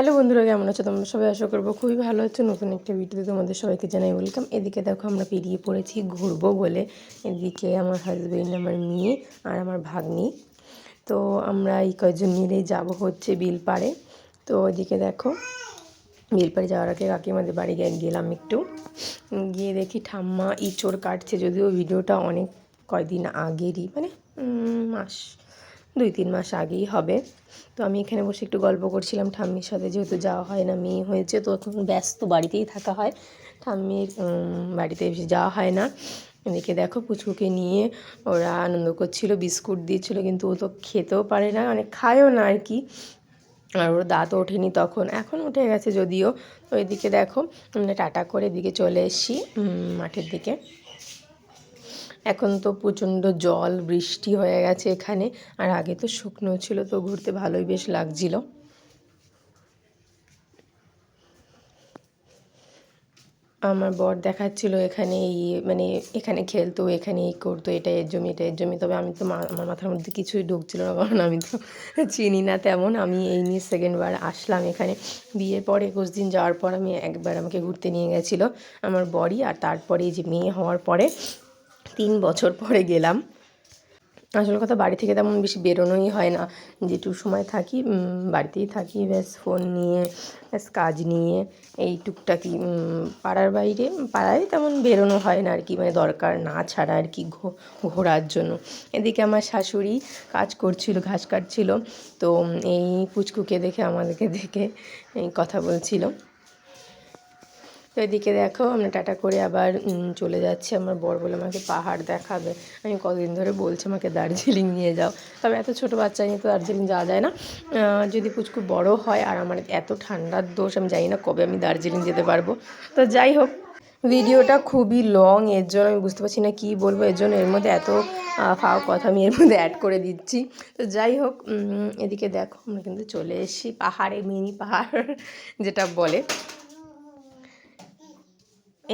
Hello বন্ধুরা, কেমন আছো? তোমরা সবাই আশা করব খুবই ভালো আছো। নতুন একটা ভিডিওতে তোমাদের সবাইকে জানাই ওয়েলকাম। এদিকে দেখো আমরা পেরিয়ে পড়েছি ঘুরবো বলে। এদিকে আমার হাজবেন্ড আমার মেয়ে আর আমার ভাগ্নি। তো আমরা এই কয়েকজন মিলেই যাব হচ্ছে বিলপাড়ে। তো এদিকে দেখো, বিলপাড়ে যাওয়ার আগে কাকিমাদের বাড়ি গেলাম একটু। গিয়ে দেখি ঠাম্মা ইঁচড় কাটছে, যদিও ভিডিওটা অনেক কয়দিন আগেরই মানে মাস দুই, তিন মাস আগেই হবে। তো আমি এখানে বসে একটু গল্প করছিলাম ঠাম্মির সাথে, যেহেতু যাওয়া হয় না, মেয়ে হয়েছে, তো ব্যস্ত বাড়িতেই থাকা হয়। ঠাম্মির বাড়িতে যাওয়া হয় না। এদিকে দেখো পুচকুকে নিয়ে ওরা আনন্দ করছিল, বিস্কুট দিয়েছিল কিন্তু ও তো খেতেও পারে না মানে খায়ও না আর কি। আর ওর দাঁত ওঠেনি তখন, এখন উঠে গেছে যদিও। তো এদিকে দেখো, আমরা টাটা করে এদিকে চলে এসেছি মাঠের দিকে। এখন তো প্রচণ্ড জল, বৃষ্টি হয়ে গেছে এখানে। আর আগে তো শুকনো ছিল, তো ঘুরতে ভালোই বেশ লাগছিল। আমার বর দেখাচ্ছিল এখানে এই মানে এখানে খেলতো এখানে এই করতো, এটা এর জমি, এটা এর জমি। তবে আমি তো আমার মাথার মধ্যে কিছুই ঢুকছিল না, কারণ আমি তো চিনি না তেমন। আমি এই নিয়ে সেকেন্ডবার আসলাম এখানে। বিয়ের পর একুশ দিন যাওয়ার পর আমি একবার আমাকে ঘুরতে নিয়ে গেছিল আমার বরই। আর তারপরে যে মেয়ে হওয়ার পরে তিন বছর পরে গেলাম। আসল কথা বাড়ি থেকে তেমন বেশি বেরোনোই হয় না। যেটুকু সময় থাকি বাড়িতেই থাকি, ব্যাস ফোন নিয়ে, ব্যাস কাজ নিয়ে, এই টুকটাকি পাড়ার বাইরে, পাড়ায় তেমন বেরোনো হয় না আর কি মানে দরকার না ছাড়া আর কি ঘোরার জন্য। এদিকে আমার শাশুড়ি কাজ করছিল, ঘাস কাটছিল। তো এই পুচকুকে দেখে, আমাদেরকে দেখে, এই কথা বলছিল। এদিকে দেখো, আমরা টাটা করে আবার চলে যাচ্ছি। আমার বর বলে আমাকে পাহাড় দেখাবে। আমি কতদিন ধরে বলছি, আমাকে দার্জিলিং নিয়ে যাও। তবে এত ছোট বাচ্চা নিয়ে তো দার্জিলিং যাওয়া যায় না। যদি পুচকু বড় হয়, আর আমার এত ঠান্ডার দোষ, আমি জানি না কবে আমি দার্জিলিং যেতে পারব। তো যাই হোক, ভিডিওটা খুবই লং এর জন্য আমি বুঝতে পারছি না কী বলব। এর জন্য এর মধ্যে এত ফাও কথা আমি এর মধ্যে অ্যাড করে দিচ্ছি। তো যাই হোক এদিকে দেখো, আমরা কিন্তু চলে এসেছি পাহাড়ে মিনি পাহাড়, যেটা বলে।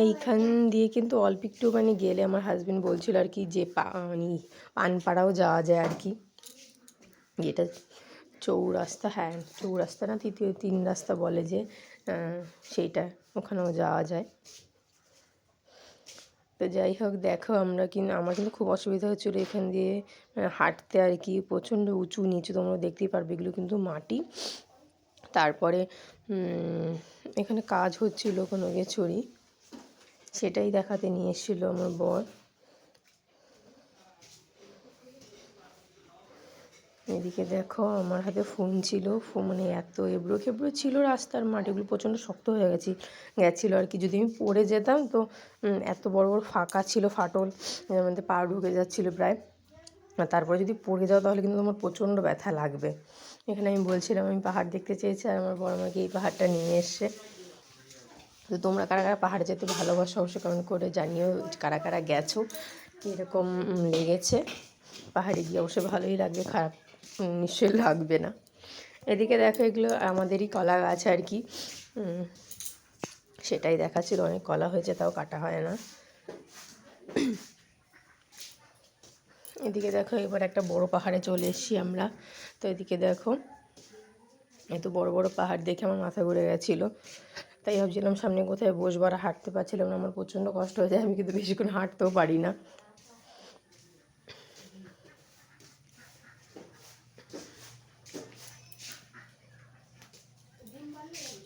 এইখান দিয়ে কিন্তু অল্প একটু মানে গেলে আমার হাজব্যান্ড বলছিল আর কি যে মানে পানপাড়াও যাওয়া যায় আর কি। যেটা চৌরাস্তা হ্যাঁ চৌরাস্তা না, তৃতীয় তিন রাস্তা বলে যে সেইটা ওখানেও যাওয়া যায়। তো যাই হোক, দেখো আমরা কিন্তু আমার কিন্তু খুব অসুবিধা হচ্ছিল এখান দিয়ে হাঁটতে আর কি। প্রচণ্ড উঁচু নিচু, তোমরা দেখতেই পারবে এগুলো কিন্তু মাটি। তারপরে এখানে কাজ হচ্ছিল কোনো কিছুরই। সেটাই দেখাতে নিয়ে এসেছিল আমার বর। এদিকে দেখো, আমার হাতে ফোন ছিল। মানে এত এবড়ো খেবড়ো ছিল রাস্তার মাটিগুলো প্রচণ্ড শক্ত হয়ে গেছি গেছিল আর কি। যদি আমি পড়ে যেতাম তো এত বড় বড় ফাঁকা ছিল ফাটল মধ্যে পা ঢুকে যাচ্ছিল প্রায়। তারপরে যদি পড়ে যাও তাহলে কিন্তু তোমার প্রচণ্ড ব্যথা লাগবে। এখানে আমি বলছিলাম, আমি পাহাড় দেখতে চেয়েছি আর আমার বড় আমাকে এই পাহাড়টা নিয়ে এসছে। তো তোমরা কারা কারা পাহাড়ে যেতে ভালোবাসো অবশ্যই কমেন্ট করে জানিও কারা কারা গেছো, কীরকম লেগেছে। পাহাড়ে গিয়ে অবশ্যই ভালোই লাগবে, খারাপ নিশ্চয়ই লাগবে না। এদিকে দেখো এগুলো আমাদেরই কলা গাছ আর কি। সেটাই দেখাচ্ছিল, অনেক কলা হয়েছে, তাও কাটা হয় না। এদিকে দেখো এবার একটা বড় পাহাড়ে চলে এসেছি আমরা। তো এদিকে দেখো, এত বড় বড় পাহাড় দেখে আমার মাথা ঘুরে গেছিল। তাই ভাবছিলাম সামনে কোথায় বসবো আর হাঁটতে পারছিলাম না, আমার প্রচণ্ড কষ্ট হয়ে যায়, আমি কিন্তু বেশিক্ষণ হাঁটতেও পারি না।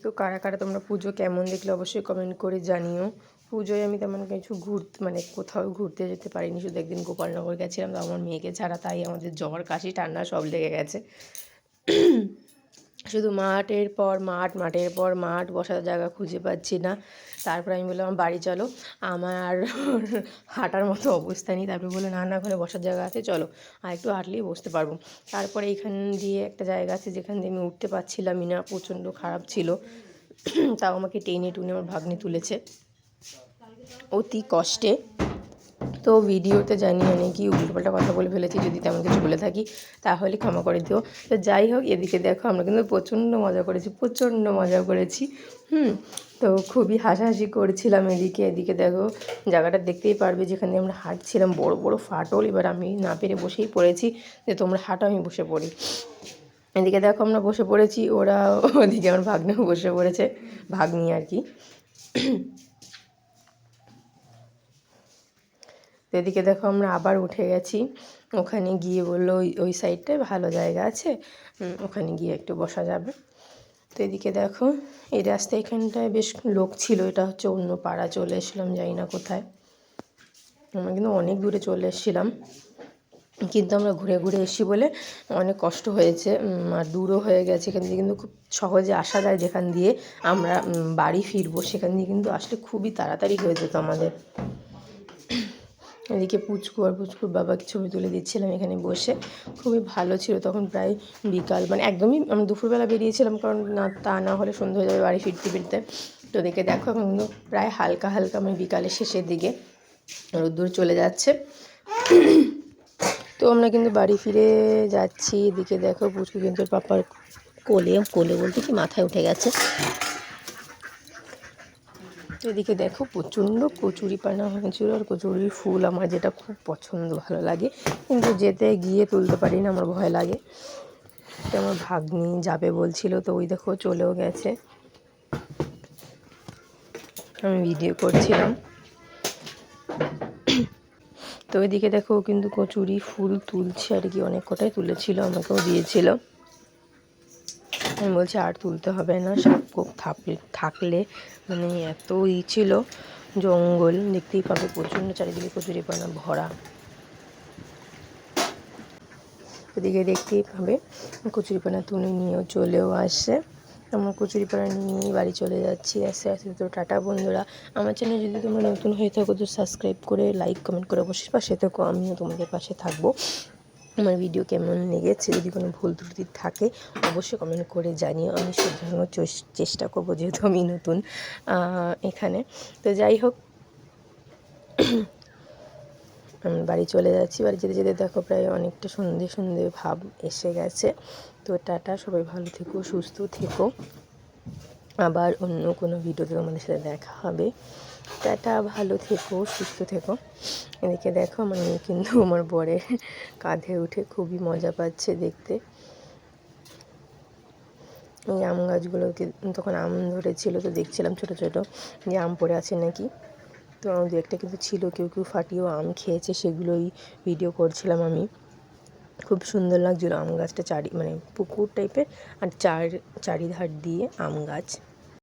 তো কারা কারা তোমরা পুজো কেমন দেখলে অবশ্যই কমেন্ট করে জানিও। পুজোয় আমি তেমন কিছু ঘুরতে মানে কোথাও ঘুরতে যেতে পারিনি, শুধু একদিন গোপালনগর গেছিলাম, তো আমার মেয়েকে ছাড়া তাই আমাদের জ্বর, কাশি, ঠান্ডা সব লেগে গেছে। শুধু মাঠের পর মাঠ, মাঠের পর মাঠ, বসার জায়গা খুঁজে পাচ্ছি না। তারপর আমি বললাম বাড়ি চলো। আমার হাঁটার মতো অবস্থা নেই। তারপরে বলল, না না, ওখানে বসার জায়গা আছে, চলো। আর একটু হাঁটলেই বসতে পারব। তারপরে এইখান দিয়ে একটা জায়গা আছে, যেখান দিয়ে আমি উঠতে পারছিলামই না, প্রচণ্ড খারাপ ছিল। তাও আমাকে টেনে টুনে আমার ভাগ্নে তুলেছে। অতি কষ্টে। তো ভিডিওতে জানি অনেকই উল্টোপাল্টা কথা বলে ফেলেছি, যদি তেমন কিছু বলে থাকি, তাহলে ক্ষমা করে দিও। তো যাই হোক, এদিকে দেখো আমরা কিন্তু প্রচণ্ড মজা করেছি, প্রচণ্ড মজা করেছি, হুম। তো খুবই হাসাহাসি করছিলাম এদিকে এদিকে দেখো জায়গাটা দেখতেই পারবে যেখানে আমরা হাঁটছিলাম, বড় বড় ফাটল। এবার আমি না পেরে বসেই পড়েছি যে তোমরা হাঁটো, আমি বসে পড়ি। এদিকে দেখো আমরা বসে পড়েছি, ওরা ওদিকে আমার ভাগ্নেও বসে পড়েছে, ভাগ্নি আর কি। এদিকে দেখো আমরা আবার উঠে গেছি। ওখানে গিয়ে বলল, ওই ওই সাইডটায় ভালো জায়গা আছে। ওখানে গিয়ে একটু বসা যাবে। তো এদিকে দেখো, এই রাস্তা এখানটায় বেশ লোক ছিল। এটা হচ্ছে অন্য পাড়া চলে এসেছিলাম জানি না কোথায়। আমরা কিন্তু অনেক দূরে চলে এসেছিলাম। কিন্তু আমরা ঘুরে ঘুরে এসেছি বলে অনেক কষ্ট হয়েছে। আর দূরও হয়ে গেছে। এখান থেকে কিন্তু খুব সহজে আসা যায় যেখান দিয়ে আমরা বাড়ি ফিরবো। সেখান দিয়ে কিন্তু আসলে খুবই তাড়াতাড়ি হয়ে যেত আমাদের। এদিকে পুচকু আর পুচকুর বাবাকে ছবি তুলে দিচ্ছিলাম এখানে বসে। খুবই ভালো ছিল, তখন প্রায় বিকাল। মানে একদমই আমি দুপুরবেলা বেরিয়েছিলাম, কারণ না, তা না হলে সন্ধ্যে হয়ে যাবে বাড়ি ফিরতে ফিরতে। তো দেখে দেখো, এখন প্রায় হালকা হালকা আমি বিকালের শেষের দিকে রোদ্দুর চলে যাচ্ছে। তো আমরা কিন্তু বাড়ি ফিরে যাচ্ছি। এদিকে দেখো পুচকু কিন্তু পাপার কোলে কোলে বলতে কি মাথায় উঠে গেছে। এদিকে দেখো প্রচণ্ড কচুরি পানা হয়েছিল আর কচুরির ফুল আমার যেটা খুব পছন্দ, ভালো লাগে। কিন্তু যেতে গিয়ে তুলতে পারি না, আমার ভয় লাগে। তো আমার ভাগ্নি যাবে বলছিল, তো ওই দেখো চলেও গেছে। আমি ভিডিও করছিলাম। তো ওইদিকে দেখো কিন্তু কচুরি ফুল তুলছে আর কি, অনেক কটাই তুলেছিল, আমাকেও দিয়েছিল। আমি বলছি আর তুলতে হবে না, সাপ কোপ থাকলে থাকলে মানে এত ই ছিল, জঙ্গল, দেখতেই পাবে প্রচণ্ড চারিদিকে কচুরি পানা ভরা। ওদিকে দেখতেই পাবে কচুরিপানা তুলে নিয়েও চলেও আসে আমরা কচুরিপানা নিয়েই বাড়ি চলে যাচ্ছি। আস্তে আস্তে তো টাটা বন্ধুরা। আমার চ্যানেল যদি তোমরা নতুন হয়ে থাকো তো সাবস্ক্রাইব করে লাইক কমেন্ট করে অবশ্যই পাশে থাকো। আমিও তোমাদের পাশে থাকব। আমার ভিডিও কেমন লেগেছে? যদি কোনো ভুল ত্রুটি থাকে, অবশ্যই কমেন্ট করে জানিও। আমি চেস- চেষ্টা করব যেহেতু আমি নতুন এখানে। তো যাই হোক বাড়ি চলে যাচ্ছি। বাড়ি যেতে যেতে দেখো প্রায় অনেকটা সন্ধে সন্ধে ভাব এসে গেছে। তো টাটা, সবাই ভালো থেকো, সুস্থ থেকো। আবার অন্য কোনো ভিডিওতে তোমাদের সাথে দেখা হবে। টাটা ভালো থেকো, সুস্থ থেকো। এদিকে দেখো আমার মেয়ে কিন্তু আমার বরের কাঁধে উঠে খুবই মজা পাচ্ছে দেখতে। এই আম গাছগুলোকে তখন আম ধরেছিল তো দেখছিলাম ছোট ছোট, যে আম পড়ে আছে নাকি। তো দু একটা কিন্তু ছিল, কেউ কেউ ফাটিয়েও আম খেয়েছে, সেগুলোই ভিডিও করছিলাম আমি। খুব সুন্দর লাগছিল আম গাছটা চারি মানে পুকুর টাইপের আর চার, চারিধার দিয়ে আম গাছ।